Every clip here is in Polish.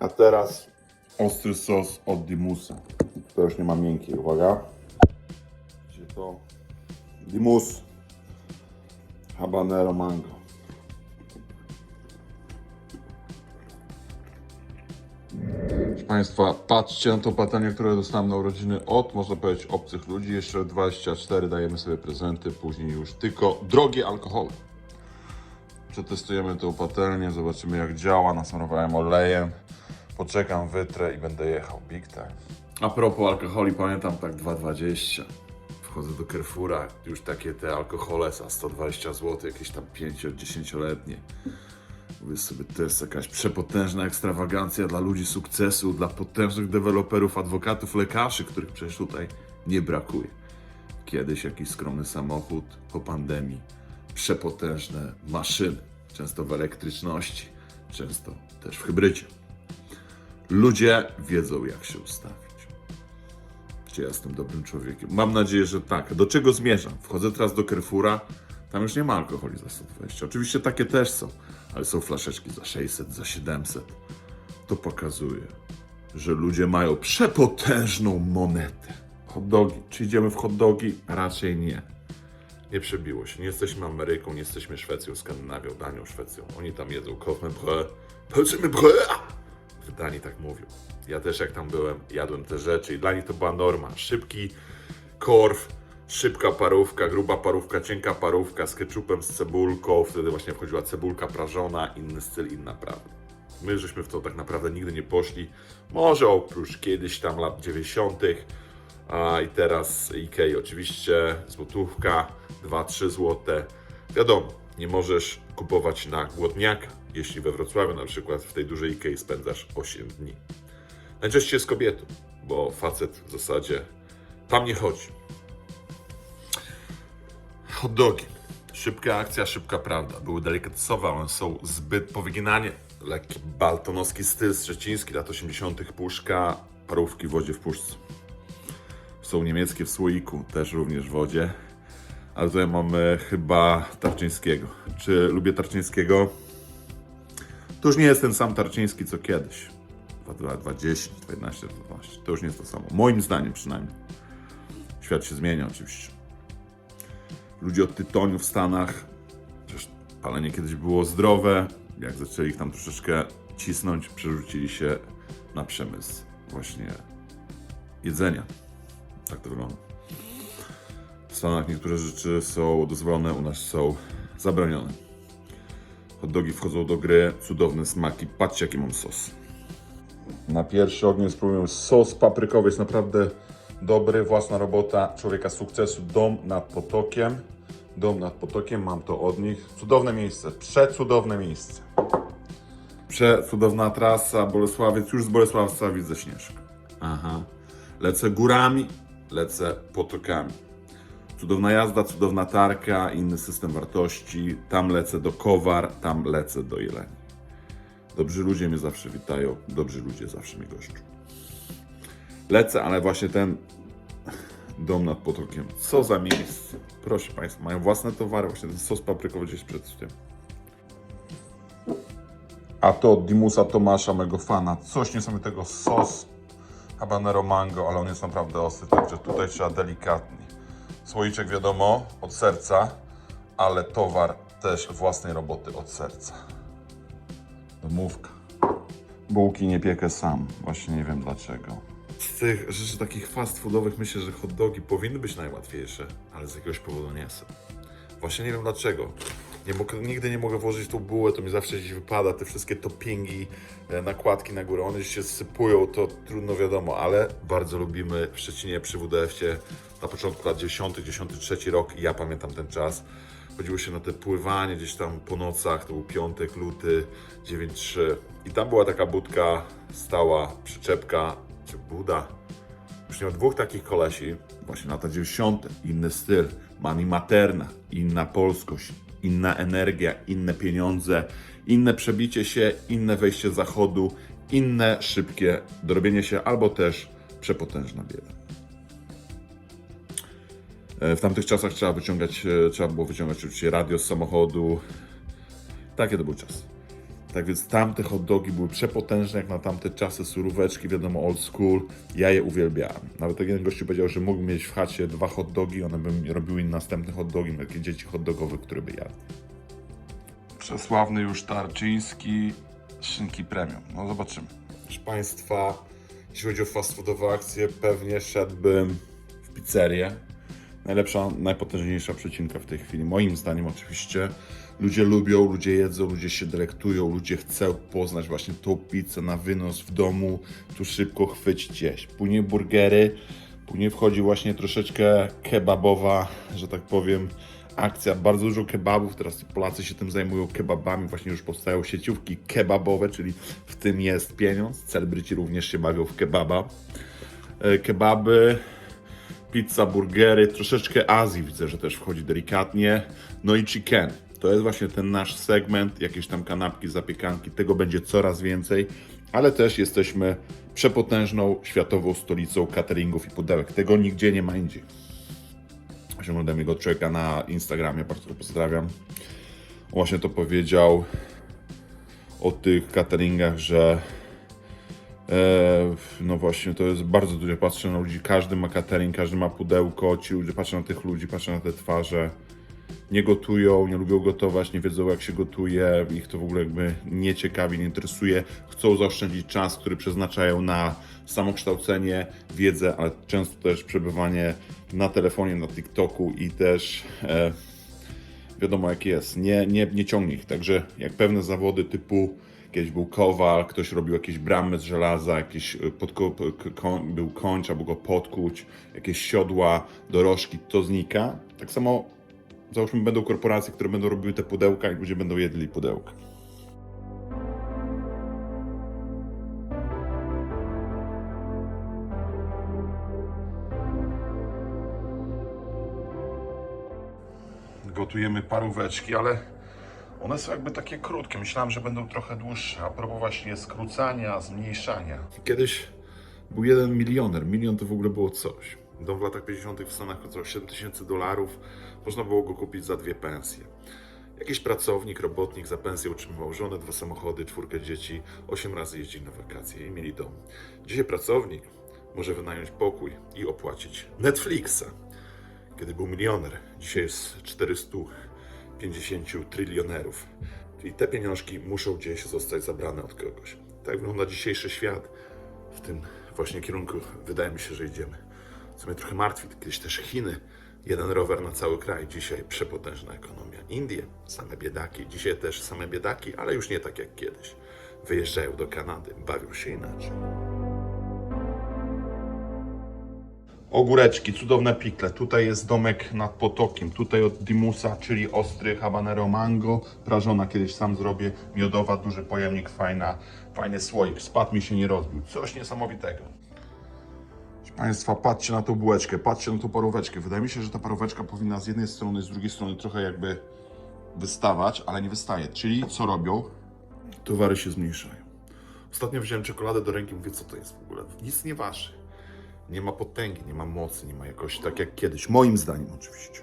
A teraz ostry sos od Dimusa. To już nie ma miękkiej, uwaga. Gdzie to? Dimus. Habanero mango. Proszę Państwa, patrzcie na to patelnię, które dostałem na urodziny od, można powiedzieć, obcych ludzi. Jeszcze 24 dajemy sobie prezenty, później już tylko drogie alkohole. Przetestujemy tą patelnię, zobaczymy jak działa. Nasmarowałem olejem. Poczekam, wytrę i będę jechał. Big time. A propos alkoholi, pamiętam tak 2,20. Wchodzę do Carrefoura, już takie te alkohole za 120 zł, jakieś tam 5-10-letnie. Mówię sobie, to jest jakaś przepotężna ekstrawagancja dla ludzi sukcesu, dla potężnych deweloperów, adwokatów, lekarzy, których przecież tutaj nie brakuje. Kiedyś jakiś skromny samochód po pandemii, przepotężne maszyny, często w elektryczności, często też w hybrydzie. Ludzie wiedzą, jak się ustawić. Czy ja jestem dobrym człowiekiem? Mam nadzieję, że tak. Do czego zmierzam? Wchodzę teraz do Carrefoura, tam już nie ma alkoholi za 120. Oczywiście takie też są, ale są flaszeczki za 600, za 700. To pokazuje, że ludzie mają przepotężną monetę. Hot dogi. Czy idziemy w hot dogi? Raczej nie. Nie przebiło się. Nie jesteśmy Ameryką, nie jesteśmy Szwecją, Skandynawią, Danią, Szwecją. Oni tam jedzą kochme brę, pełczymy brę. W Danii tak mówią. Ja też jak tam byłem, jadłem te rzeczy i dla nich to była norma. Szybki korw, szybka parówka, gruba parówka, cienka parówka z ketchupem, z cebulką. Wtedy właśnie wchodziła cebulka prażona, inny styl, inna prawda. My żeśmy w to tak naprawdę nigdy nie poszli. Może oprócz kiedyś tam lat 90. A i teraz Ikei oczywiście złotówka, 2-3 złote. Wiadomo, nie możesz kupować na głodniaka, jeśli we Wrocławiu na przykład w tej dużej Ikei spędzasz 8 dni. Najczęściej z kobietą, bo facet w zasadzie tam nie chodzi. Hot dogi. Szybka akcja, szybka prawda. Były delikatesowe, one są zbyt powyginanie. Lekki baltonowski styl szczeciński, lat 80. puszka, parówki w wodzie w puszce. Są niemieckie w słoiku, też również w wodzie. Ale tutaj mamy chyba Tarczyńskiego. Czy lubię Tarczyńskiego? To już nie jest ten sam Tarczyński co kiedyś. 20, 15, 12. To już nie jest to samo. Moim zdaniem przynajmniej. Świat się zmienia oczywiście. Ludzie od tytoniu w Stanach, przecież palenie kiedyś było zdrowe. Jak zaczęli ich tam troszeczkę cisnąć, przerzucili się na przemysł właśnie jedzenia. Tak to wygląda. Stanach niektóre rzeczy są dozwolone, u nas są zabronione. Hot dogi wchodzą do gry, cudowne smaki. Patrzcie jaki mam sos. Na pierwszy ogień spróbuję sos paprykowy, jest naprawdę dobry, własna robota człowieka sukcesu. Dom nad potokiem. Dom nad potokiem, mam to od nich. Cudowne miejsce, przecudowne miejsce. Przecudowna trasa, Bolesławiec, już z Bolesławca widzę Śnieżkę. Aha. Lecę górami, lecę potokami. Cudowna jazda, cudowna tarka, inny system wartości. Tam lecę do Kowar, tam lecę do Jeleni. Dobrzy ludzie mnie zawsze witają, dobrzy ludzie zawsze mnie goszczą. Lecę, ale właśnie ten dom nad potokiem. Co za miejsce. Proszę Państwa, mają własne towary, właśnie ten sos paprykowy gdzieś przed tym. A to Dimusa Tomasza, mego fana. Coś niesamowitego. Sos habanero mango, ale on jest naprawdę ostry, także tutaj trzeba delikatnie. Słoiczek wiadomo, od serca, ale towar też własnej roboty od serca. Domówka. Bułki nie piekę sam, właśnie nie wiem dlaczego. Z tych rzeczy takich fast foodowych myślę, że hot dogi powinny być najłatwiejsze, ale z jakiegoś powodu nie są. Właśnie nie wiem dlaczego. Nie nigdy nie mogę włożyć tą bułę, to mi zawsze gdzieś wypada, te wszystkie toppingi, e, nakładki na górę, one się sypują, to trudno wiadomo, ale bardzo lubimy w Szczecinie przy WDF-cie na początku lat 10, 93 rok, ja pamiętam ten czas, chodziło się na te pływanie gdzieś tam po nocach, to był piątek, luty, 9-3 i tam była taka budka stała, przyczepka, czy buda, już miał dwóch takich kolesi, właśnie lata 90., inny styl, mani materna, inna polskość, inna energia, inne pieniądze, inne przebicie się, inne wejście zachodu, inne szybkie dorobienie się, albo też przepotężna bieda. E, W tamtych czasach trzeba wyciągać, e, trzeba było wyciągać oczywiście radio z samochodu. Takie to był czas. Tak więc tamte hot dogi były przepotężne jak na tamte czasy, suróweczki, wiadomo, old school. Ja je uwielbiałem. Nawet jeden gościu powiedział, że mógł mieć w chacie dwa hot dogi, one by mi robiły następne hot dogi, takie dzieci hot dogowe, które by jadły. Przesławny już Tarczyński, szynki premium. No zobaczymy. Proszę Państwa, jeśli chodzi o fast foodowe akcje, pewnie szedłbym w pizzerię. Najlepsza, najpotężniejsza przecinka w tej chwili. Moim zdaniem oczywiście. Ludzie lubią, ludzie jedzą, ludzie się delektują, ludzie chcą poznać właśnie tą pizzę na wynos w domu, tu szybko chwycić jeść. Później burgery, później wchodzi właśnie troszeczkę kebabowa, że tak powiem, akcja. Bardzo dużo kebabów, teraz Polacy się tym zajmują kebabami, właśnie już powstają sieciówki kebabowe, czyli w tym jest pieniądz. Celebryci również się bawią w kebaba. E, Kebaby, pizza, burgery, troszeczkę Azji widzę, że też wchodzi delikatnie. No i chicken. To jest właśnie ten nasz segment, jakieś tam kanapki, zapiekanki, tego będzie coraz więcej, ale też jesteśmy przepotężną światową stolicą cateringów i pudełek. Tego nigdzie nie ma indziej. Osiągnąłem jego człowieka na Instagramie, bardzo pozdrawiam. On właśnie to powiedział o tych cateringach, że no właśnie, to jest bardzo dużo. Patrzę na ludzi, każdy ma catering, każdy ma pudełko, ci ludzie patrzą na tych ludzi, patrzą na te twarze. Nie gotują, nie lubią gotować, nie wiedzą jak się gotuje, ich to w ogóle jakby nie ciekawi, nie interesuje. Chcą zaoszczędzić czas, który przeznaczają na samokształcenie, wiedzę, ale często też przebywanie na telefonie, na TikToku i też e, wiadomo jak jest, nie, nie, nie ciągnie ich. Także jak pewne zawody typu kiedyś był kowal, ktoś robił jakieś bramy z żelaza, jakiś y, był koń, trzeba było go podkuć, jakieś siodła, dorożki, to znika. Tak samo załóżmy będą korporacje, które będą robiły te pudełka i ludzie będą jedli pudełka. Gotujemy paróweczki, ale one są jakby takie krótkie. Myślałem, że będą trochę dłuższe. A propos właśnie skrócania, zmniejszania. Kiedyś był jeden milioner. Milion to w ogóle było coś. Dom w latach 50. w Stanach kosztował 7 tysięcy dolarów. Można było go kupić za dwie pensje. Jakiś pracownik, robotnik za pensję utrzymywał żonę, dwa samochody, czwórkę dzieci, osiem razy jeździli na wakacje i mieli dom. Dzisiaj pracownik może wynająć pokój i opłacić Netflixa. Kiedy był milioner, dzisiaj jest 450 trylionerów. Czyli te pieniążki muszą gdzieś zostać zabrane od kogoś. Tak wygląda dzisiejszy świat. W tym właśnie kierunku wydaje mi się, że idziemy. Co mnie trochę martwi, kiedyś też Chiny. Jeden rower na cały kraj, dzisiaj przepotężna ekonomia. Indie, same biedaki, dzisiaj też same biedaki, ale już nie tak jak kiedyś. Wyjeżdżają do Kanady, bawią się inaczej. Ogóreczki, cudowne pikle. Tutaj jest domek nad potokiem. Tutaj od Dimusa, czyli ostry habanero mango. Prażona kiedyś sam zrobię. Miodowa, duży pojemnik, fajna, fajny słoik. Spadł mi się nie rozbił. Coś niesamowitego. Proszę Państwa, patrzcie na tą bułeczkę, patrzcie na tą paróweczkę. Wydaje mi się, że ta paróweczka powinna z jednej strony, z drugiej strony trochę jakby wystawać, ale nie wystaje. Czyli co robią? Towary się zmniejszają. Ostatnio wziąłem czekoladę do ręki, mówię, co to jest w ogóle? Nic nie waży. Nie ma potęgi, nie ma mocy, nie ma jakości tak jak kiedyś. Moim zdaniem oczywiście.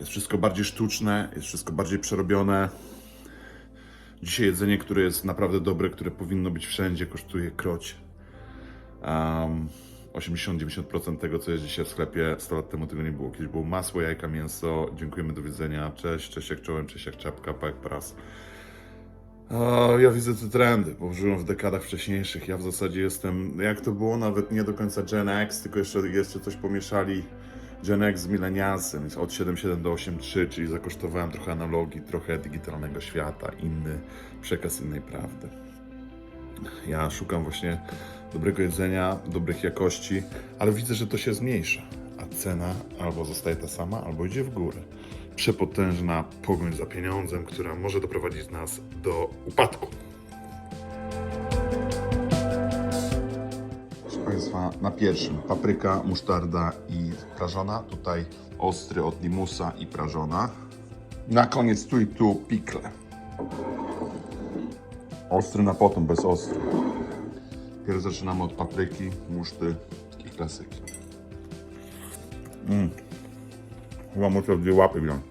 Jest wszystko bardziej sztuczne, jest wszystko bardziej przerobione. Dzisiaj jedzenie, które jest naprawdę dobre, które powinno być wszędzie, kosztuje krocie. Um, 80-90% tego, co jest dzisiaj w sklepie, 100 lat temu tego nie było. Kiedyś było masło, jajka, mięso. Dziękujemy, do widzenia. Cześć, cześć jak czołem, cześć jak czapka, pak, pras. Ja widzę te trendy, bo żyłem w dekadach wcześniejszych. Ja w zasadzie jestem, jak to było, nawet nie do końca Gen X, tylko jeszcze, jeszcze coś pomieszali Gen X z milenialsem, od 7.7 do 8.3, czyli zakosztowałem trochę analogii, trochę digitalnego świata, inny przekaz innej prawdy. Ja szukam właśnie dobrego jedzenia, dobrych jakości, ale widzę, że to się zmniejsza, a cena albo zostaje ta sama, albo idzie w górę. Przepotężna pogoń za pieniądzem, która może doprowadzić nas do upadku. Proszę Państwa, na pierwszym papryka, musztarda i prażona. Tutaj ostry od limusa i prażona. Na koniec tu i tu pikle. Ostry na potem, bez ostry. Pierw zaczynamy od papryki, muszty, takie klasyki. Mm. Chyba muszę dwie łapy wziąć.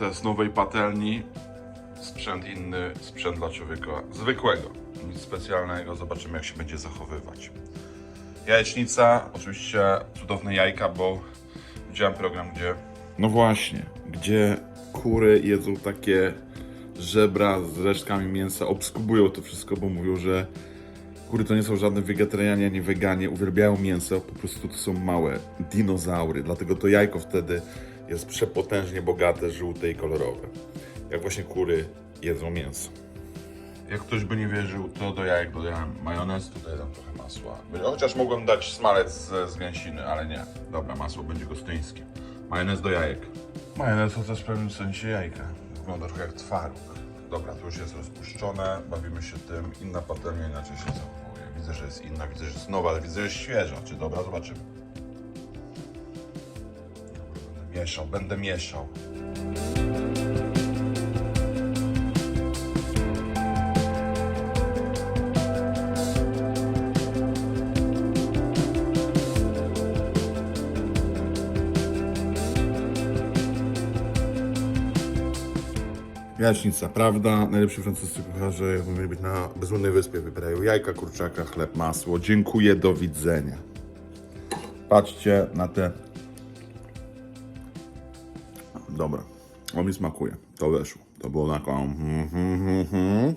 Jest z nowej patelni. Sprzęt inny, sprzęt dla człowieka zwykłego. Nic specjalnego, zobaczymy jak się będzie zachowywać. Jajecznica, oczywiście cudowne jajka, bo widziałem program, gdzie... No właśnie, gdzie kury jedzą takie żebra z resztkami mięsa, obskubują to wszystko, bo mówią, że kury to nie są żadne wegetarianie ani weganie, uwielbiają mięso, po prostu to są małe dinozaury, dlatego to jajko wtedy jest przepotężnie bogate, żółte i kolorowe. Jak właśnie kury jedzą mięso. Jak ktoś by nie wierzył, to do jajek dodałem majonez, tutaj dam trochę masła. Chociaż mogłem dać smalec z, z gęsiny, ale nie. Dobra, masło będzie gostyńskie. Majonez do jajek. Majonez to też w pewnym sensie jajka. Wygląda trochę jak twaróg. Dobra, to już jest rozpuszczone, bawimy się tym. Inna patelnia inaczej się zachowuje. Widzę, że jest inna, widzę, że jest nowa, ale widzę, że jest świeża. Czy dobra? Zobaczymy. Będę mieszał, będę mieszał. Jaśnica, prawda? Najlepsi francuscy kucharze, jakby mieli być na bezludnej wyspie, wybierają jajka, kurczaka, chleb, masło. Dziękuję, do widzenia. Patrzcie na te. Dobra, on mi smakuje. To weszło. To było taką. mhm, mhm.